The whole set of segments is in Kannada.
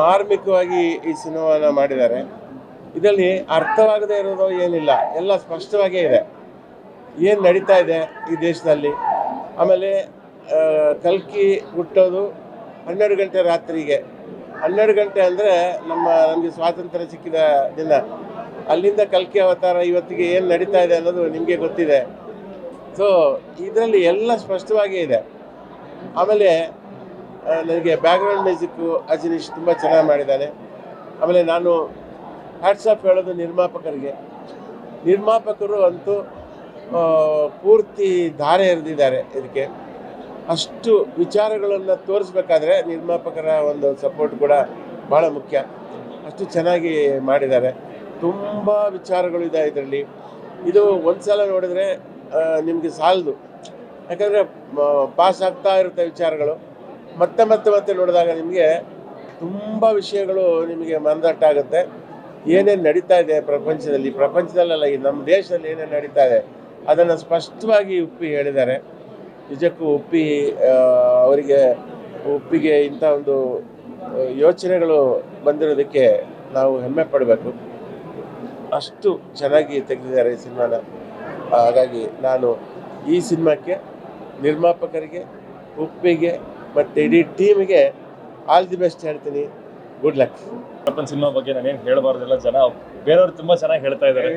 ಮಾರ್ಮಿಕವಾಗಿ ಈ ಸಿನಿಮಾನ ಮಾಡಿದ್ದಾರೆ. ಇದರಲ್ಲಿ ಅರ್ಥವಾಗದೇ ಇರೋದು ಏನಿಲ್ಲ. ಎಲ್ಲ ಸ್ಪಷ್ಟವಾಗೇ ಇದೆ. ಏನು ನಡೀತಾ ಇದೆ ಈ ದೇಶದಲ್ಲಿ? ಆಮೇಲೆ ಕಲ್ಕಿ ಹುಟ್ಟೋದು ಹನ್ನೆರಡು ಗಂಟೆ ರಾತ್ರಿಗೆ. ಹನ್ನೆರಡು ಗಂಟೆ ಅಂದರೆ ನಮ್ಮ, ನಮಗೆ ಸ್ವಾತಂತ್ರ್ಯ ಸಿಕ್ಕಿದ ದಿನ. ಅಲ್ಲಿಂದ ಕಲ್ಕಿ ಅವತಾರ ಇವತ್ತಿಗೆ ಏನು ನಡೀತಾ ಇದೆ ಅನ್ನೋದು ನಿಮಗೆ ಗೊತ್ತಿದೆ. ಸೊ ಇದರಲ್ಲಿ ಎಲ್ಲ ಸ್ಪಷ್ಟವಾಗೇ ಇದೆ. ಆಮೇಲೆ ನನಗೆ ಬ್ಯಾಕ್ಗ್ರೌಂಡ್ ಮ್ಯೂಸಿಕ್ಕು ಅಜನೀಶ್ ತುಂಬ ಚೆನ್ನಾಗಿ ಮಾಡಿದ್ದಾನೆ. ಆಮೇಲೆ ನಾನು ಹ್ಯಾಟ್ಸಾಪ್ ಹೇಳೋದು ನಿರ್ಮಾಪಕರಿಗೆ. ನಿರ್ಮಾಪಕರು ಅಂತೂ ಪೂರ್ತಿ ಧಾರೆ ಎರೆದಿದ್ದಾರೆ ಇದಕ್ಕೆ. ಅಷ್ಟು ವಿಚಾರಗಳನ್ನು ತೋರಿಸ್ಬೇಕಾದ್ರೆ ನಿರ್ಮಾಪಕರ ಒಂದು ಸಪೋರ್ಟ್ ಕೂಡ ಭಾಳ ಮುಖ್ಯ. ಅಷ್ಟು ಚೆನ್ನಾಗಿ ಮಾಡಿದ್ದಾರೆ. ತುಂಬ ವಿಚಾರಗಳು ಇದೆ ಇದರಲ್ಲಿ. ಇದು ಒಂದು ಸಲ ನೋಡಿದರೆ ನಿಮಗೆ ಸಾಲದು. ಯಾಕಂದರೆ ಪಾಸ್ ಆಗ್ತಾ ಇರುತ್ತೆ ವಿಚಾರಗಳು. ಮತ್ತೆ ಮತ್ತೆ ಮತ್ತೆ ನೋಡಿದಾಗ ನಿಮಗೆ ತುಂಬ ವಿಷಯಗಳು ನಿಮಗೆ ಮನದಟ್ಟಾಗುತ್ತೆ ಏನೇನು ನಡೀತಾ ಇದೆ ಪ್ರಪಂಚದಲ್ಲಿ? ಪ್ರಪಂಚದಲ್ಲಲ್ಲ, ಈ ನಮ್ಮ ದೇಶದಲ್ಲಿ ಏನೇನು ನಡೀತಾ ಇದೆ? ಅದನ್ನು ಸ್ಪಷ್ಟವಾಗಿ ಉಪ್ಪಿ ಹೇಳಿದ್ದಾರೆ. ನಿಜಕ್ಕೂ ಉಪ್ಪಿ ಅವರಿಗೆ ಉಪ್ಪಿಗೆ ಇಂಥ ಒಂದು ಯೋಚನೆಗಳು ಬಂದಿರೋದಕ್ಕೆ ನಾವು ಹೆಮ್ಮೆ ಪಡಬೇಕು. ಅಷ್ಟು ಚೆನ್ನಾಗಿ ತೆಗೆದಿದ್ದಾರೆ ಈ ಸಿನಿಮಾನ. ಹಾಗಾಗಿ ನಾನು ಈ ಸಿನಿಮಾಕ್ಕೆ ನಿರ್ಮಾಪಕರಿಗೆ, ಉಪ್ಪಿಗೆ ಮತ್ತು ಇಡೀ ಟೀಮಿಗೆ ಆಲ್ ದಿ ಬೆಸ್ಟ್ ಹೇಳ್ತೀನಿ. ಗುಡ್ ಲಕ್ ಕಪ್ಪನ್ ಸಿನಿಮಾ ಬಗ್ಗೆ ನಾನೇನು ಹೇಳಬಾರ್ದೆಲ್ಲ. ಜನ ಬೇರೆಯವ್ರು ತುಂಬಾ ಚೆನ್ನಾಗಿ ಹೇಳ್ತಾ ಇದ್ದಾರೆ.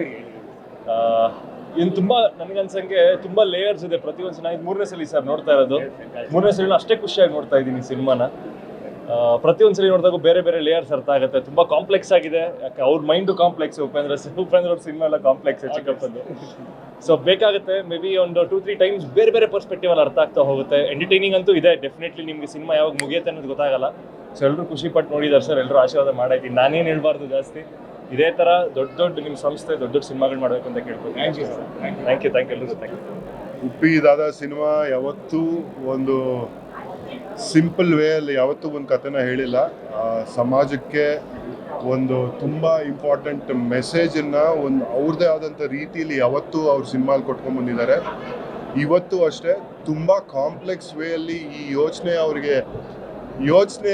ಇನ್ನು ತುಂಬಾ ನನಗನ್ಸಂಗೆ ತುಂಬಾ ಲೇಯರ್ಸ್ ಇದೆ. ಪ್ರತಿಯೊಂದು ಸಲ ಮೂರನೇ ಸಲ ಸರ್ ನೋಡ್ತಾ ಇರೋದು. ಮೂರನೇ ಸಲ ಅಷ್ಟೇ ಖುಷಿಯಾಗಿ ನೋಡ್ತಾ ಇದ್ದೀನಿ ಸಿನಿಮಾನ. ಪ್ರತಿಯೊಂದು ಸಲ ನೋಡಿದಾಗ ಬೇರೆ ಬೇರೆ ಲೇಯರ್ಸ್ ಅರ್ಥ ಆಗುತ್ತೆ. ತುಂಬಾ ಕಾಂಪ್ಲೆಕ್ಸ್ ಆಗಿದೆ. ಯಾಕೆ, ಅವ್ರ ಮೈಂಡು ಕಾಂಪ್ಲೆಕ್ಸ್ ಉಪೇಂದ್ರ ಉಪೇಂದ್ರ ಅವ್ರ ಸಿನಿಮಾ ಎಲ್ಲ ಕಾಂಪ್ಲೆಕ್ಸ್ ಚಿಕ್ಕಪ್ಪಂದು. ಸೊ ಬೇಕಾಗುತ್ತೆ ಮೇ ಬಿ ಒಂದು ಟೂ ತ್ರೀ ಟೈಮ್ಸ್ ಬೇರೆ ಬೇರೆ ಪರ್ಸ್ಪೆಕ್ಟಿವ್ ಅಲ್ಲಿ ಅರ್ಥ ಆಗ್ತಾ ಹೋಗುತ್ತೆ. ಎಂಟರ್ಟೈನಿಂಗ್ ಅಂತೂ ಇದೆ ಡೆಫಿನೆಟ್ಲಿ ನಿಮಗೆ ಸಿನಿಮಾ ಯಾವಾಗ ಮುಗಿಯುತ್ತೆ ಅನ್ನೋದು ಗೊತ್ತಾಗಲ್ಲ. ಸೊ ಎಲ್ಲರೂ ಖುಷಿ ಪಟ್ಟು ನೋಡಿದ್ದಾರೆ ಸರ್ ಎಲ್ಲರೂ ಆಶೀರ್ವಾದ ಮಾಡಾಯ್ತೀನಿ ನಾನೇನು ಹೇಳ್ಬಾರ್ದು ಜಾಸ್ತಿ. ಇದೇ ಥರ ದೊಡ್ಡ ದೊಡ್ಡ ನಿಮ್ಮ ಸಂಸ್ಥೆ ದೊಡ್ಡ ದೊಡ್ಡ ಸಿನಿಮಾಗಳು ಮಾಡಬೇಕು ಅಂತ ಕೇಳ್ಬೋದು thank you thank you thank you ಎಲ್ಲರೂ ಥ್ಯಾಂಕ್ ಯು ಉಪ್ಪಿ ಇದಾದ ಸಿನಿಮಾ ಯಾವತ್ತೂ ಒಂದು ಸಿಂಪಲ್ ವೇ ಅಲ್ಲಿ ಯಾವತ್ತೂ ಒಂದು ಕಥೆನ ಹೇಳಿಲ್ಲ. ಸಮಾಜಕ್ಕೆ ಒಂದು ತುಂಬ ಇಂಪಾರ್ಟೆಂಟ್ ಮೆಸೇಜನ್ನು ಒಂದು ಅವ್ರದ್ದೇ ಆದಂಥ ರೀತಿಯಲ್ಲಿ ಯಾವತ್ತೂ ಅವ್ರ ಸಿನಿಮಾಲ್ ಕೊಟ್ಕೊಂಡು ಬಂದಿದ್ದಾರೆ. ಇವತ್ತು ಅಷ್ಟೇ ತುಂಬ ಕಾಂಪ್ಲೆಕ್ಸ್ ವೇಯಲ್ಲಿ ಈ ಯೋಚನೆ ಅವ್ರಿಗೆ, ಯೋಚನೆ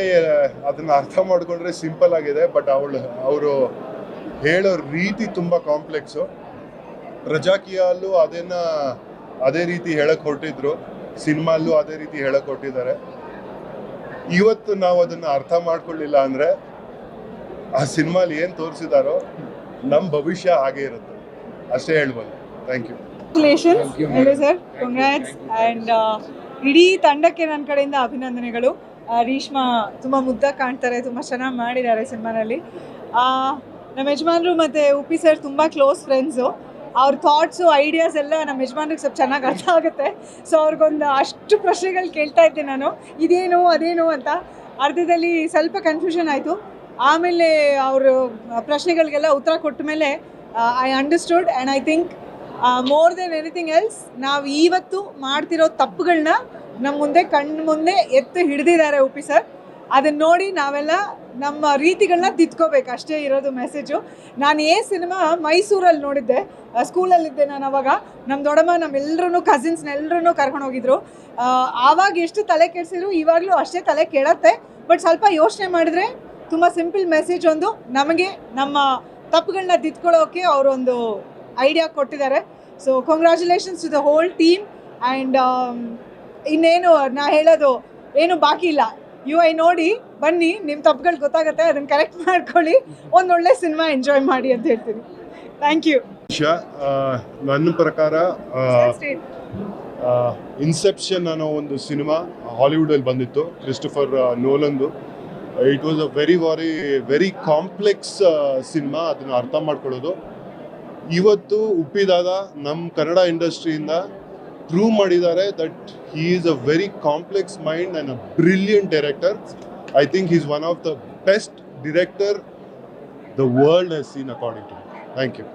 ಅದನ್ನು ಅರ್ಥ ಮಾಡಿಕೊಂಡ್ರೆ ಸಿಂಪಲ್ ಆಗಿದೆ ಬಟ್ ಅವಳು, ಅವರು ಹೇಳೋ ರೀತಿ ತುಂಬ ಕಾಂಪ್ಲೆಕ್ಸು ಪ್ರಜಾಕೀಯಲ್ಲೂ ಅದನ್ನು ಅದೇ ರೀತಿ ಹೇಳಕ್ಕೆ ಹೊರಟಿದ್ರು, ಸಿನಿಮಾಲ್ಲೂ ಅದೇ ರೀತಿ ಹೇಳಕ್ಕೆ ಹೊರಟಿದ್ದಾರೆ. ಇವತ್ತು ನಾವು ಅದನ್ನು ಅರ್ಥ ಮಾಡ್ಕೊಳ್ಳಿಲ್ಲ ಅಂದ್ರೆ ಆ ಸಿನಿಮಾಲಿ ಏನ್ ತೋರಿಸಿದಾರೋ ನಮ್ಮ ಭವಿಷ್ಯ ಹಾಗೆ ಇರುತ್ತೆ. ಅಷ್ಟೇ ಹೇಳ್ಬೋದು. ಥ್ಯಾಂಕ್ ಯು ಸರ್ ಆ್ಯಂಡ್ ಇಡೀ ತಂಡಕ್ಕೆ ನನ್ನ ಕಡೆಯಿಂದ ಅಭಿನಂದನೆಗಳು. ರೀಷ್ಮಾ ರೀಶ್ಮಾ ತುಂಬ ಮುದ್ದಾಗಿ ಕಾಣ್ತಾರೆ ತುಂಬ ಚೆನ್ನಾಗಿ ಮಾಡಿದ್ದಾರೆ ಸಿನಿಮಾನಲ್ಲಿ. ನಮ್ಮ ಯಜಮಾನರು ಮತ್ತು ಉಪ್ಪಿ ಸರ್ ತುಂಬ ಕ್ಲೋಸ್ ಫ್ರೆಂಡ್ಸು ಅವ್ರ ಥಾಟ್ಸು ಐಡಿಯಾಸ್ ಎಲ್ಲ ನಮ್ಮ ಯಜಮಾನ್ರಿಗೆ ಸ್ವಲ್ಪ ಚೆನ್ನಾಗಿ ಅರ್ಥ ಆಗುತ್ತೆ. ಸೊ ಅವ್ರಿಗೊಂದು ಅಷ್ಟು ಪ್ರಶ್ನೆಗಳು ಕೇಳ್ತಾ ಇದ್ದೆ ನಾನು. ಇದೇನು ಅದೇನು ಅಂತ. ಅರ್ಧದಲ್ಲಿ ಸ್ವಲ್ಪ ಕನ್ಫ್ಯೂಷನ್ ಆಯಿತು. ಆಮೇಲೆ ಅವರು ಪ್ರಶ್ನೆಗಳಿಗೆಲ್ಲ ಉತ್ತರ ಕೊಟ್ಟ ಮೇಲೆ I understood and I think more than anything else ನಾವು ಇವತ್ತು ಮಾಡ್ತಿರೋ ತಪ್ಪುಗಳನ್ನ ನಮ್ಮ ಮುಂದೆ ಕಣ್ಣು ಮುಂದೆ ಎತ್ತು ಹಿಡಿದಿದ್ದಾರೆ ಉಪಿ ಸರ್ ಅದನ್ನ ನೋಡಿ ನಾವೆಲ್ಲ ನಮ್ಮ ರೀತಿಗಳನ್ನ ತಿದ್ಕೋಬೇಕು. ಅಷ್ಟೇ ಇರೋದು ಮೆಸೇಜು ನಾನು ಏ ಸಿನಿಮಾ ಮೈಸೂರಲ್ಲಿ ನೋಡಿದ್ದೆ. ಸ್ಕೂಲಲ್ಲಿದ್ದೆ ನಾನು ಅವಾಗ. ನಮ್ಮ ದೊಡ್ಡಮ್ಮ ನಮ್ಮೆಲ್ಲರೂ ಕಸಿನ್ಸ್ನೆಲ್ಲರೂ ಕರ್ಕೊಂಡು ಹೋಗಿದ್ರು. ಆವಾಗ ಎಷ್ಟು ತಲೆ ಕೆಡಿಸಿದ್ರು, ಇವಾಗಲೂ ಅಷ್ಟೇ ತಲೆ ಕೆಡತ್ತೆ. ಬಟ್ ಸ್ವಲ್ಪ ಯೋಚನೆ ಮಾಡಿದ್ರೆ ತುಂಬ ಸಿಂಪಲ್ ಮೆಸೇಜ್ ಒಂದು. ನಮಗೆ ನಮ್ಮ ತಪ್ಪುಗಳನ್ನ ದಿದ್ಕೊಳ್ಳೋಕೆ ಅವರೊಂದು ಐಡಿಯಾ ಕೊಟ್ಟಿದ್ದಾರೆ. So congratulations to the whole team and ಇನ್ನೇನು ನಾ ಹೇಳೋದು ಏನು ಬಾಕಿ ಇಲ್ಲ. ಯು ಐ ನೋಡಿ ಬನ್ನಿ ನಿಮ್ಮ ತಪ್ಪುಗಳು ಗೊತ್ತಾಗುತ್ತೆ ಅದನ್ನು ಕರೆಕ್ಟ್ ಮಾಡ್ಕೊಳ್ಳಿ. ಒಂದೊಳ್ಳೆ ಸಿನಿಮಾ ಎಂಜಾಯ್ ಮಾಡಿ ಅಂತ ಹೇಳ್ತೀನಿ. ಥ್ಯಾಂಕ್ ಯು ನನ್ನ ಪ್ರಕಾರ ಇನ್ಸೆಪ್ಷನ್ ಅನ್ನೋ ಒಂದು ಸಿನಿಮಾ ಹಾಲಿವುಡಲ್ಲಿ ಬಂದಿತ್ತು. Christopher ನೋಲಂದು it was a very vary very complex cinema ಅದನ್ನು ಅರ್ಥ ಮಾಡ್ಕೊಳ್ಳೋದು. ಇವತ್ತು ಉಪ್ಪಿದಾದ ನಮ್ಮ ಕನ್ನಡ ಇಂಡಸ್ಟ್ರಿಯಿಂದ ಪ್ರೂವ್ ಮಾಡಿದ್ದಾರೆ that he is a very complex mind and a brilliant director I think is one of the best director the world has seen according to thank you